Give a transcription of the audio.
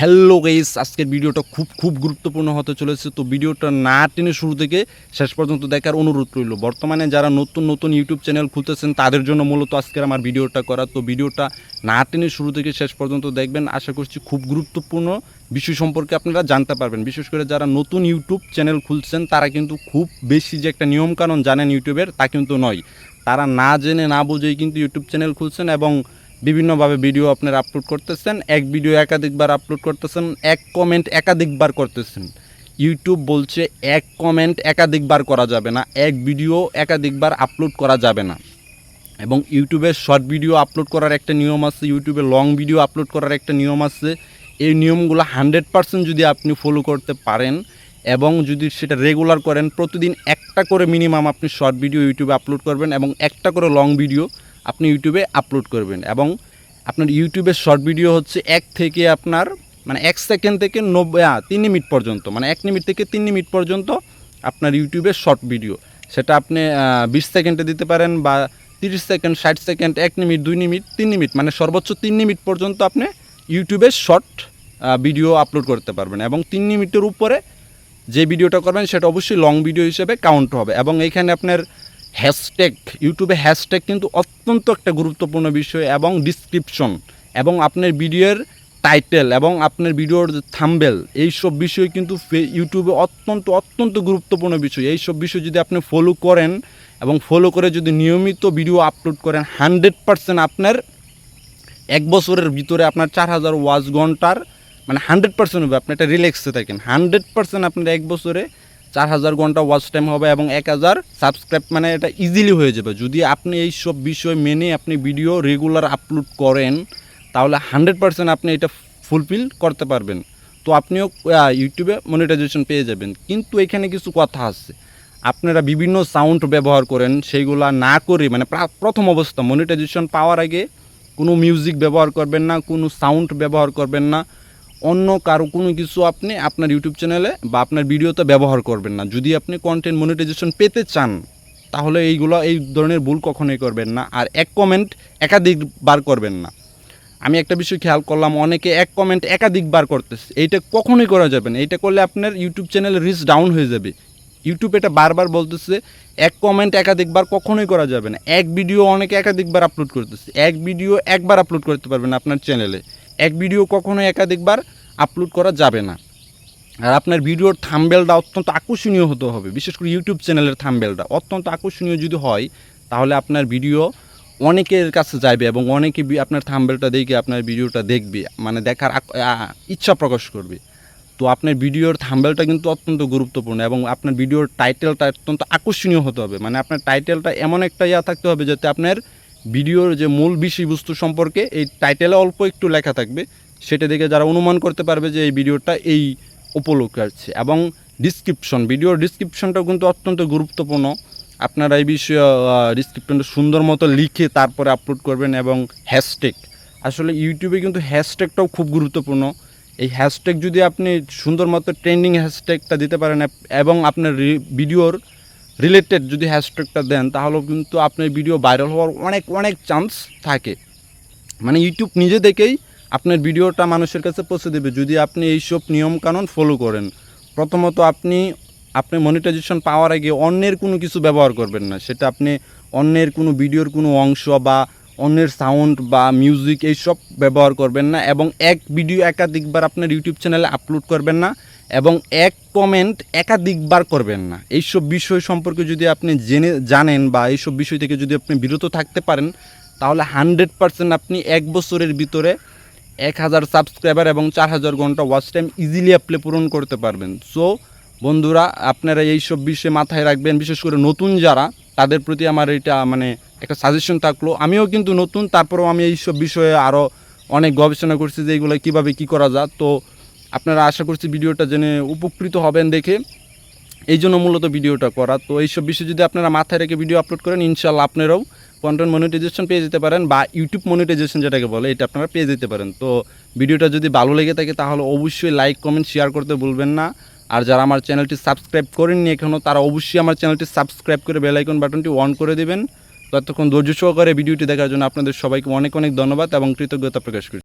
Hello guys, আজকের ভিডিওটা খুব খুব গুরুত্বপূর্ণ হতে চলেছে। তো ভিডিওটা না টেনে শুরু থেকে শেষ পর্যন্ত দেখার অনুরোধ রইল। বর্তমানে যারা নতুন নতুন ইউটিউব চ্যানেল খুলতেছেন, তাদের জন্য মূলত আজকের আমার ভিডিওটা করা। তো ভিডিওটা না টেনে শুরু থেকে শেষ পর্যন্ত দেখবেন। আশা করছি খুব গুরুত্বপূর্ণ বিষয় সম্পর্কে আপনারা জানতে পারবেন। বিশেষ করে যারা নতুন ইউটিউব চ্যানেল খুলছেন, তারা কিন্তু খুব বেশি যে একটা নিয়মকানুন জানেন ইউটিউবের তা কিন্তু নয়। তারা না জেনে না বুঝেই কিন্তু ইউটিউব চ্যানেল খুলছেন এবং বিভিন্নভাবে ভিডিও আপনারা আপলোড করতেছেন, এক ভিডিও একাধিকবার আপলোড করতেছেন, এক কমেন্ট একাধিকবার করতেছেন। ইউটিউব বলছে এক কমেন্ট একাধিকবার করা যাবে না, এক ভিডিও একাধিকবার আপলোড করা যাবে না। এবং ইউটিউবে শর্ট ভিডিও আপলোড করার একটা নিয়ম আছে, ইউটিউবে লং ভিডিও আপলোড করার একটা নিয়ম আছে। এই নিয়মগুলো হান্ড্রেড পার্সেন্ট যদি আপনি ফলো করতে পারেন এবং যদি সেটা রেগুলার করেন, প্রতিদিন একটা করে মিনিমাম আপনি শর্ট ভিডিও ইউটিউবে আপলোড করবেন এবং একটা করে লং ভিডিও আপনি ইউটিউবে আপলোড করবেন এবং আপনার ইউটিউবের শর্ট ভিডিও হচ্ছে এক থেকে আপনার মানে এক সেকেন্ড থেকে নব্বই তিন মিনিট পর্যন্ত মানে এক মিনিট থেকে তিন মিনিট পর্যন্ত আপনার ইউটিউবের শর্ট ভিডিও সেটা আপনি বিশ সেকেন্ডে দিতে পারেন বা তিরিশ সেকেন্ড ষাট সেকেন্ড এক মিনিট দুই মিনিট তিন মিনিট মানে সর্বোচ্চ তিন মিনিট পর্যন্ত আপনি ইউটিউবে শর্ট ভিডিও আপলোড করতে পারবেন এবং তিন মিনিটের উপরে যে ভিডিওটা করবেন সেটা অবশ্যই লং ভিডিও হিসেবে কাউন্ট হবে এবং এইখানে আপনার হ্যাশট্যাগ ইউটিউবে হ্যাশট্যাগ কিন্তু অত্যন্ত একটা গুরুত্বপূর্ণ বিষয় এবং ডিসক্রিপশন এবং আপনার ভিডিওর টাইটেল এবং আপনার ভিডিওর থাম্বেল এইসব বিষয় কিন্তু ইউটিউবে অত্যন্ত অত্যন্ত গুরুত্বপূর্ণ বিষয়। এইসব বিষয় যদি আপনি ফলো করেন এবং ফলো করে যদি নিয়মিত ভিডিও আপলোড করেন হান্ড্রেড পারসেন্ট আপনার এক বছরের ভিতরে আপনার চার হাজার ওয়াচ ঘণ্টার মানে হান্ড্রেড পার্সেন্ট হবে, আপনি একটা রিল্যাক্সে থাকেন। হান্ড্রেড পার্সেন্ট আপনার এক বছরে চার হাজার ঘণ্টা ওয়াচ টাইম হবে এবং এক হাজার সাবস্ক্রাইব মানে এটা ইজিলি হয়ে যাবে। যদি আপনি এই সব বিষয় মেনে আপনি ভিডিও রেগুলার আপলোড করেন, তাহলে হান্ড্রেড পার্সেন্ট আপনি এটা ফুলফিল করতে পারবেন। তো আপনিও ইউটিউবে মনিটাইজেশন পেয়ে যাবেন। কিন্তু এখানে কিছু কথা আছে। আপনারা বিভিন্ন সাউন্ড ব্যবহার করেন, সেইগুলা না করে মানে প্রা- প্রথম অবস্থা মনিটাইজেশন পাওয়ার আগে কোনো মিউজিক ব্যবহার করবেন না, কোনো সাউন্ড ব্যবহার করবেন না। অন্য কারও কোনো কিছু আপনি আপনার ইউটিউব চ্যানেলে বা আপনার ভিডিওতে ব্যবহার করবেন না। যদি আপনি কন্টেন্ট মনিটাইজেশন পেতে চান, তাহলে এইগুলো, এই ধরনের ভুল কখনোই করবেন না। আর এক কমেন্ট একাধিকবার করবেন না। আমি একটা বিষয় খেয়াল করলাম, অনেকে এক কমেন্ট একাধিকবার করতেছে। এইটা কখনোই করা যাবে না। এইটা করলে আপনার ইউটিউব চ্যানেলের রিচ ডাউন হয়ে যাবে। ইউটিউব এটা বারবার বলতেছে, এক কমেন্ট একাধিকবার কখনোই করা যাবে না। এক ভিডিও অনেকে একাধিকবার আপলোড করতেছে। এক ভিডিও একবার আপলোড করতে পারবেন আপনার চ্যানেলে। এক ভিডিও কখনোই একাধিকবার আপলোড করা যাবে না। আর আপনার ভিডিওর থাম্বেলটা অত্যন্ত আকর্ষণীয় হতে হবে, বিশেষ করে ইউটিউব চ্যানেলের থাম্বেলটা অত্যন্ত আকর্ষণীয় যদি হয়, তাহলে আপনার ভিডিও অনেকের কাছে যাবে এবং অনেকে আপনার থাম্বেলটা দেখে আপনার ভিডিওটা দেখবে মানে দেখার ইচ্ছা প্রকাশ করবে। তো আপনার ভিডিওর থাম্বেলটা কিন্তু অত্যন্ত গুরুত্বপূর্ণ এবং আপনার ভিডিওর টাইটেলটা অত্যন্ত আকর্ষণীয় হতে হবে। মানে আপনার টাইটেলটা এমন একটা ইয়া থাকতে হবে যাতে আপনার ভিডিওর যে মূল বিষয়বস্তু সম্পর্কে এই টাইটেলে অল্প একটু লেখা থাকবে, সেটা দেখে যারা অনুমান করতে পারবে যে এই ভিডিওটা এই উপলক্ষে আছে এবং ডিসক্রিপশন ভিডিওর ডিসক্রিপশনটাও কিন্তু অত্যন্ত গুরুত্বপূর্ণ। আপনারা এই বিষয়ে ডিসক্রিপশনটা সুন্দর মতো লিখে তারপরে আপলোড করবেন এবং হ্যাশট্যাগ আসলে ইউটিউবে কিন্তু হ্যাশট্যাগটাও খুব গুরুত্বপূর্ণ। এই হ্যাশট্যাগ যদি আপনি সুন্দর মতো ট্রেন্ডিং হ্যাশট্যাগটা দিতে পারেন, এবং আপনার ভিডিওর রিলেটেড যদি হ্যাশট্যাগটা দেন, তাহলেও কিন্তু আপনার ভিডিও ভাইরাল হওয়ার অনেক অনেক চান্স থাকে। মানে ইউটিউব নিজে থেকেই আপনার ভিডিওটা মানুষের কাছে পৌঁছে দেবে, যদি আপনি এইসব নিয়মকানুন ফলো করেন। প্রথমত আপনি আপনি মনিটাইজেশন পাওয়ার আগে অন্যের কোনো কিছু ব্যবহার করবেন না। সেটা আপনি অন্যের কোনো ভিডিওর কোনো অংশ বা অন্যের সাউন্ড বা মিউজিক এইসব ব্যবহার করবেন না এবং এক ভিডিও একাধিকবার আপনার ইউটিউব চ্যানেলে আপলোড করবেন না। এবং এক কমেন্ট একাধিকবার করবেন না। এইসব বিষয় সম্পর্কে যদি আপনি জেনে, জানেন বা এইসব বিষয় থেকে যদি আপনি বিরত থাকতে পারেন, তাহলে হান্ড্রেড পার্সেন্ট আপনি এক বছরের ভিতরে এক হাজার সাবস্ক্রাইবার এবং চার হাজার ঘণ্টা ওয়াচ টাইম ইজিলি আপনি পূরণ করতে পারবেন। সো বন্ধুরা, আপনারা এই সব বিষয়ে মাথায় রাখবেন, বিশেষ করে নতুন যারা, তাদের প্রতি আমার এটা মানে একটা সাজেশন থাকল। আমিও কিন্তু নতুন, তারপরেও আমি এইসব বিষয়ে আরও অনেক গবেষণা করছি যে এইগুলো কীভাবে কী করা যায়। তো আপনারা আশা করছি ভিডিওটা জেনে উপকৃত হবেন দেখে। এই জন্য মূলত ভিডিওটা করা। তো এইসব বিষয়ে যদি আপনারা মাথায় রেখে ভিডিও আপলোড করেন ইনশাল্লাহ আপনারাও কন্টেন্ট মনিটাইজেশন পেয়ে যেতে পারেন বা ইউটিউব মনিটাইজেশন যেটাকে বলে, এটা আপনারা পেয়ে যেতে পারেন। তো ভিডিওটা যদি ভালো লেগে থাকে, তাহলে অবশ্যই লাইক কমেন্ট শেয়ার করতে ভুলবেন না। আর যারা আমার চ্যানেলটি সাবস্ক্রাইব করেননি এখনও, তারা অবশ্যই আমার চ্যানেলটি সাবস্ক্রাইব করে বেলাইকন বাটনটি অন করে দেবেন। ততক্ষণ ধৈর্য সহকারে ভিডিওটি দেখার জন্য আপনাদের সবাইকে অনেক অনেক ধন্যবাদ এবং কৃতজ্ঞতা প্রকাশ করি।